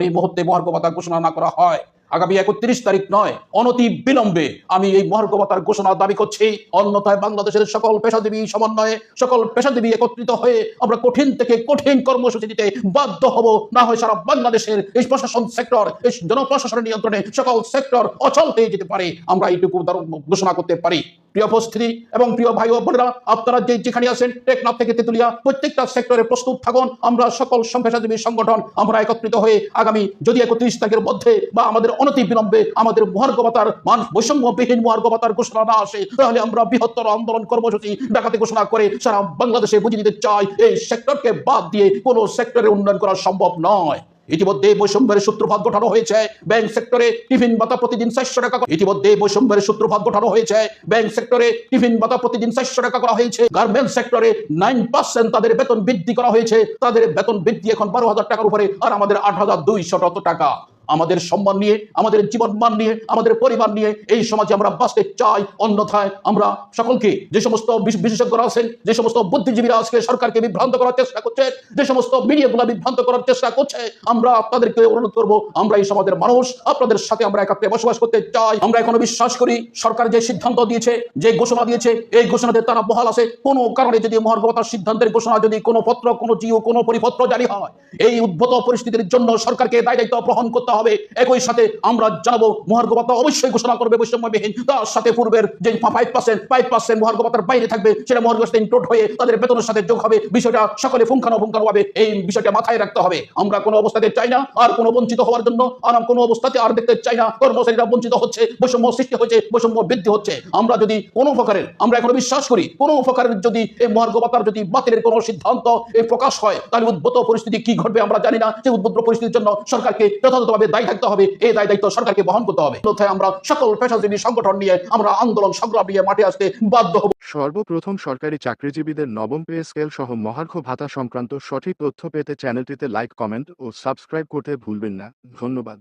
এই মুহূর্তে মহার্ঘ ঘোষণা না করা হয়। আগামী একত্রিশ তারিখ নয়, অনতি বিলম্বে আমি এই মহার্ঘ ভাতার ঘোষণা দাবি করছি। অন্যথায় বাংলাদেশের সকল পেশাজীবী সমন্বয়ে, সকল পেশাজীবী একত্রিত হয়ে আমরা কঠিন থেকে কঠিন কর্মসূচি দিতে বাধ্য হব। না হয় সারা বাংলাদেশের এই প্রশাসন সেক্টর, এই জনপ্রশাসনের নিয়ন্ত্রণে সকল সেক্টর অচল হয়ে যেতে পারে। আমরা এইটুকু ঘোষণা করতে পারি। প্রিয় উপস্থিতি এবং প্রিয় ভাই ও বোনেরা, আপনারা যে যেখানে আছেন, টেকনাফ থেকে তেতুলিয়া, প্রত্যেকটা সেক্টরে প্রস্তুত থাকুন। আমরা সকল পেশাজীবী সংগঠন, আমরা একত্রিত হয়ে আগামী যদি একত্রিশ তারিখের মধ্যে বা আমাদের অনতি বিলম্বে আমাদের মহার্গবতার মান বৈষম্যবিহীন মহার্গবতার ঘোষণা না আসে, তাহলে আমরা বৃহত্তর আন্দোলন কর্মসূচি ডাকাতি ঘোষণা করে সারা বাংলাদেশে বুঝিয়ে দিতে চাই, এই সেক্টরকে বাদ দিয়ে কোনো সেক্টরে উন্নয়ন করা সম্ভব নয়। ইতিমধ্যে বৈষম্যের ঘটানো হয়েছে, ব্যাংক সেক্টরে টিফিন প্রতিদিন চারশো টাকা ইতিমধ্যে বৈষম্যের ঘটানো হয়েছে, ব্যাংক সেক্টরে টিফিন প্রতিদিন চারশো টাকা করা হয়েছে, গার্মেন্টস সেক্টরে নাইন পার্সেন্ট তাদের বেতন বৃদ্ধি করা হয়েছে, তাদের বেতন বৃদ্ধি এখন বারো হাজার টাকার উপরে, আর আমাদের আট হাজার দুইশত টাকা। আমাদের সম্মান নিয়ে, আমাদের জীবন মান নিয়ে, আমাদের পরিবার নিয়ে, এই সমাজে আমরা বাঁচতে চাই। অন্যথায় আমরা সকলকে যে সমস্ত বিশেষজ্ঞরা আছেন, যে সমস্ত বুদ্ধিজীবীরা আজকে সরকারকে বিভ্রান্ত করার চেষ্টা করছে, যে সমস্ত মিডিয়াগুলো বিভ্রান্ত করার চেষ্টা করছে, আমরা আপনাদেরকে অনুরোধ করব, আমরা এই সমাজের মানুষ, আপনাদের সাথে আমরা একাত্রে বসবাস করতে চাই। আমরা এখনও বিশ্বাস করি, সরকার যে সিদ্ধান্ত দিয়েছে, যে ঘোষণা দিয়েছে, এই ঘোষণাতে তারা বহাল আছে। কোনো কারণে যদি মহার্গবতার সিদ্ধান্তের ঘোষণা, যদি কোনো পত্র, কোনো জিও, কোনো পরিপত্র জারি হয়, এই উদ্ভূত পরিস্থিতির জন্য সরকারকে দায় দায়িত্ব গ্রহণ করতে হবে। একই সাথে আমরা জানাব মহার্গবতা অবশ্যই ঘোষণা করবে বৈষম্যবিহীন। তার সাথে পূর্বের যে ফাইভ পার্সেন্ট ফাইভ পার্সেন্ট মহার্গবতার বাইরে থাকবে, সেটা মহার্গস্ত ইনক্লুড হয়ে তাদের বেতনের সাথে যোগ হবে। বিষয়টা সকলে পুঙ্খানুপুঙ্খানু হবে এই বিষয়টা মাথায় রাখতে হবে। আমরা কোনো অবস্থাতে চাই না আর কোনো বঞ্চিত হওয়ার জন্য, আর কোনো অবস্থাতে আর দেখতে চাই না। কর্মচারীরা বঞ্চিত হচ্ছে, বৈষম্য সৃষ্টি হচ্ছে বৈষম্য বৃদ্ধি হচ্ছে। আমরা যদি কোনো প্রকারের আমরা এখনও বিশ্বাস করি, কোনো প্রকারের যদি এই মহার্গবতার যদি বাতিলের কোনো সিদ্ধান্ত প্রকাশ হয়, তাহলে উদ্ভূত পরিস্থিতি কি ঘটবে আমরা জানি না। সেই উদ্ভূত পরিস্থিতির জন্য সরকারকে যথাযথভাবে দায়ী থাকতে হবে এই দায় দায়িত্ব সরকারকে বহন করতে হবে। অন্যথায় আমরা সকল পেশাজীবী সংগঠন নিয়ে আমরা আন্দোলন সংগ্রাম নিয়ে মাঠে আসতে বাধ্য হব। সর্বপ্রথম সরকারি চাকরিজীবীদের নবম পে স্কেল সহ মহার্ঘ ভাতা সংক্রান্ত সঠিক তথ্য পেতে চ্যানেলটিতে লাইক, কমেন্ট ও সাবস্ক্রাইব করতে ভুলবেন না। ধন্যবাদ।